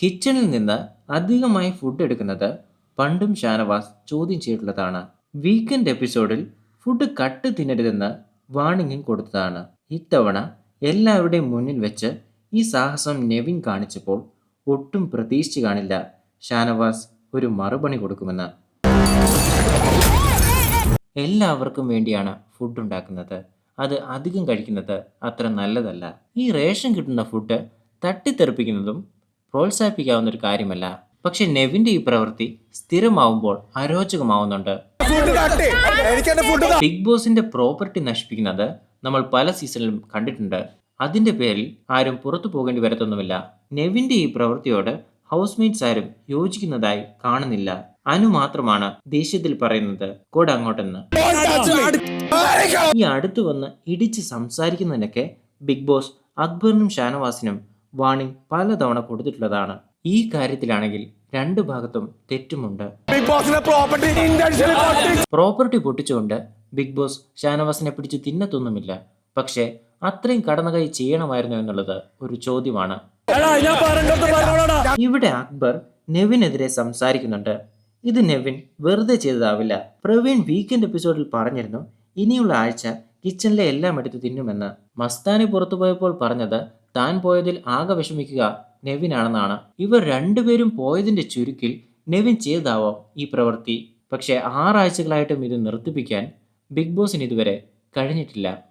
കിച്ചണിൽ നിന്ന് അധികമായി ഫുഡ് എടുക്കുന്നത് പണ്ടും ഷാനവാസ് ചോദ്യം ചെയ്തിട്ടുള്ളതാണ്. വീക്കെൻഡ് എപ്പിസോഡിൽ ഫുഡ് കട്ട് തിന്നരുതെന്ന് വാണിംഗും കൊടുത്തതാണ്. ഇത്തവണ എല്ലാവരുടെയും മുന്നിൽ വെച്ച് ഈ സാഹസം നെവിൻ കാണിച്ചപ്പോൾ ഒട്ടും പ്രതീക്ഷിച്ചു കാണില്ല ഷാനവാസ് ഒരു മറുപണി കൊടുക്കുമെന്ന്. എല്ലാവർക്കും വേണ്ടിയാണ് ഫുഡ് ഉണ്ടാക്കുന്നത്. അത് അധികം കഴിക്കുന്നത് അത്ര നല്ലതല്ല. ഈ റേഷൻ കിട്ടുന്ന ഫുഡ് തട്ടിത്തെറിപ്പിക്കുന്നതും പ്രോത്സാഹിപ്പിക്കാവുന്ന ഒരു കാര്യമല്ല. പക്ഷെ നെവിന്റെ ഈ പ്രവൃത്തി സ്ഥിരമാവുമ്പോൾ അരോചകമാവുന്നുണ്ട്. ബിഗ് ബോസിന്റെ പ്രോപ്പർട്ടി നശിപ്പിക്കുന്നത് നമ്മൾ പല സീസണിലും കണ്ടിട്ടുണ്ട്. അതിന്റെ പേരിൽ ആരും പുറത്തു പോകേണ്ടി വരത്തൊന്നുമില്ല. നെവിന്റെ ഈ പ്രവൃത്തിയോട് ഹൗസ്മേറ്റ്സ് ആരും യോജിക്കുന്നതായി കാണുന്നില്ല. അനു മാത്രമാണ് ദേഷ്യത്തിൽ പറയുന്നത് കൂടെ അങ്ങോട്ടെന്ന്. ഈ അടുത്തു വന്ന് ഇടിച്ച് സംസാരിക്കുന്നതിനൊക്കെ ബിഗ് ബോസ് അക്ബറിനും ഷാനവാസിനും വാണിംഗ് പലതവണ കൊടുത്തിട്ടുള്ളതാണ്. ഈ കാര്യത്തിലാണെങ്കിൽ രണ്ട് ഭാഗത്തും തെറ്റുമുണ്ട്. പ്രോപ്പർട്ടി പൊട്ടിച്ചുകൊണ്ട് ബിഗ് ബോസ് ഷാനവാസിനെ പിടിച്ച് തിന്നത്തൊന്നുമില്ല. പക്ഷേ അത്രയും കടന്നുകൈ ചെയ്യണമായിരുന്നു എന്നുള്ളത് ഒരു ചോദ്യമാണ്. ഇവിടെ അക്ബർ നെവിനെതിരെ സംസാരിക്കുന്നുണ്ട്. ഇത് നെവിൻ വെറുതെ ചെയ്തതാവില്ല. പ്രവീൺ വീക്കെൻഡ് എപ്പിസോഡിൽ പറഞ്ഞിരുന്നു ഇനിയുള്ള ആഴ്ച കിച്ചണിലെ എല്ലാം എടുത്ത് തിന്നുമെന്ന്. മസ്താനി പുറത്തു പോയപ്പോൾ പറഞ്ഞത് താൻ പോയതിൽ ആകെ വിഷമിക്കുക നെവിനാണെന്നാണ്. ഇവർ രണ്ടുപേരും പോയതിന്റെ ചുരുക്കിൽ നെവിൻ ചെയ്താവാം ഈ പ്രവൃത്തി. പക്ഷേ ആറാഴ്ചകളായിട്ടും ഇത് നിർത്തിപ്പിക്കാൻ ബിഗ് ബോസിന് ഇതുവരെ കഴിഞ്ഞിട്ടില്ല.